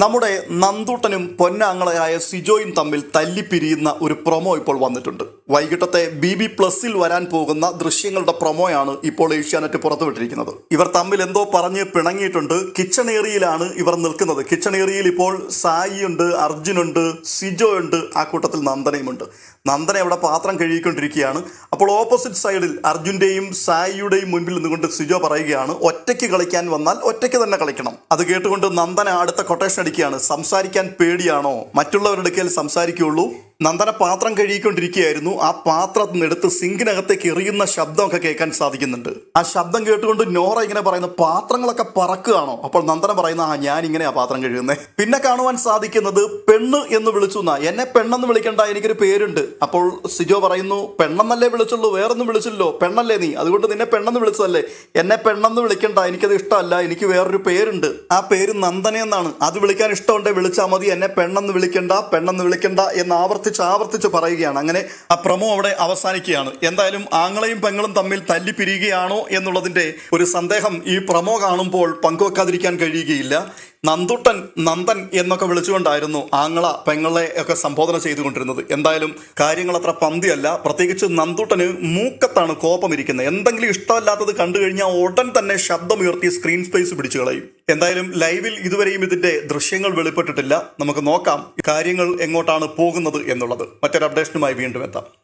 നമ്മുടെ നന്ദൂട്ടനും പൊന്നാങ്ങളയായ സിജോയും തമ്മിൽ തല്ലിപ്പിരിയുന്ന ഒരു പ്രൊമോ ഇപ്പോൾ വന്നിട്ടുണ്ട്. വൈകിട്ടത്തെ ബി ബി പ്ലസിൽ വരാൻ പോകുന്ന ദൃശ്യങ്ങളുടെ പ്രൊമോയാണ് ഇപ്പോൾ ഏഷ്യാനെറ്റ് പുറത്തുവിട്ടിരിക്കുന്നത്. ഇവർ തമ്മിൽ എന്തോ പറഞ്ഞ് പിണങ്ങിയിട്ടുണ്ട്. കിച്ചൺ ഏരിയയിലാണ് ഇവർ നിൽക്കുന്നത്. കിച്ചൺ ഏരിയയിൽ ഇപ്പോൾ സായി ഉണ്ട് അർജുനുണ്ട് സിജോ ഉണ്ട്. ആ കൂട്ടത്തിൽ നന്ദനയുമുണ്ട് നന്ദന അവിടെ പാത്രം കഴുകിക്കൊണ്ടിരിക്കുകയാണ്. അപ്പോൾ ഓപ്പോസിറ്റ് സൈഡിൽ അർജുന്റെയും സായിയുടെയും മുൻപിൽ നിന്നുകൊണ്ട് സിജോ പറയുകയാണ് ഒറ്റയ്ക്ക് കളിക്കാൻ വന്നാൽ ഒറ്റയ്ക്ക് തന്നെ കളിക്കണം. അത് കേട്ടുകൊണ്ട് നന്ദന അടുത്ത കൊട്ടേഷൻ അടിക്കുകയാണ്. സംസാരിക്കാൻ പേടിയാണോ? മറ്റുള്ളവരുടെ അടുക്കൽ സംസാരിക്കുള്ളൂ നന്ദന പാത്രം കഴുകിക്കൊണ്ടിരിക്കുകയായിരുന്നു. ആ പാത്രത്തിൽ എടുത്ത് സിങ്കിനകത്തേക്ക് എറിയുന്ന ശബ്ദമൊക്കെ കേൾക്കാൻ സാധിക്കുന്നുണ്ട്. ആ ശബ്ദം കേട്ടുകൊണ്ട് നോറ ഇങ്ങനെ പറയുന്ന പാത്രങ്ങളൊക്കെ പറക്കുകയാണോ? അപ്പോൾ നന്ദന പറയുന്ന ആ ഞാൻ ഇങ്ങനെ ആ പാത്രം കഴുകുന്നത് പിന്നെ കാണുവാൻ സാധിക്കുന്നത് പെണ്ണ് എന്ന് വിളിച്ചു എന്നാ. എന്നെ പെണ്ണെന്ന് വിളിക്കണ്ട എനിക്കൊരു പേരുണ്ട്. അപ്പോൾ സിജോ പറയുന്നു പെണ്ണെന്നല്ലേ വിളിച്ചുള്ളൂ വേറൊന്നും വിളിച്ചില്ലോ പെണ്ണല്ലേ നീ? അതുകൊണ്ട് നിന്നെ പെണ്ണെന്ന് വിളിച്ചതല്ലേ. എന്നെ പെണ്ണെന്ന് വിളിക്കണ്ട എനിക്കത് ഇഷ്ടമല്ല എനിക്ക് വേറൊരു പേരുണ്ട്. ആ പേര് നന്ദന എന്നാണ്. അത് വിളിക്കാൻ ഇഷ്ടമുണ്ടെങ്കിൽ വിളിച്ചാൽ മതി. എന്നെ പെണ്ണെന്ന് വിളിക്കണ്ട പെണ്ണെന്ന് വിളിക്കണ്ട എന്ന് ആവർത്തിച്ച് ആവർത്തിച്ച് പറയുകയാണ്. അങ്ങനെ ആ പ്രമോ അവിടെ അവസാനിക്കുകയാണ്. എന്തായാലും ആങ്ങളെയും പെങ്ങളും തമ്മിൽ തല്ലി പിരിയുകയാണോ എന്നുള്ളതിന്റെ ഒരു സന്ദേഹം ഈ പ്രമോ കാണുമ്പോൾ പങ്കുവെക്കാതിരിക്കാൻ കഴിയുകയില്ല. നന്ദുട്ടൻ നന്ദൻ എന്നൊക്കെ വിളിച്ചുകൊണ്ടായിരുന്നു ആങ്ങള പെങ്ങളെ ഒക്കെ സംബോധന ചെയ്തുകൊണ്ടിരുന്നത്. എന്തായാലും കാര്യങ്ങൾ അത്ര പന്തിയല്ല. പ്രത്യേകിച്ച് നന്ദുട്ടന് മൂക്കത്താണ് കോപമിരിക്കുന്നത്. എന്തെങ്കിലും ഇഷ്ടമല്ലാത്തത് കണ്ടു കഴിഞ്ഞാൽ ഉടൻ തന്നെ ശബ്ദമുയർത്തി സ്ക്രീൻ സ്പേസ് പിടിച്ചു കളയും. എന്തായാലും ലൈവിൽ ഇതുവരെയും ഇതിന്റെ ദൃശ്യങ്ങൾ വെളിപ്പെട്ടിട്ടില്ല. നമുക്ക് നോക്കാം കാര്യങ്ങൾ എങ്ങോട്ടാണ് പോകുന്നത് എന്നുള്ളത്. മറ്റൊരു അപ്ഡേഷനുമായി വീണ്ടും എത്താം.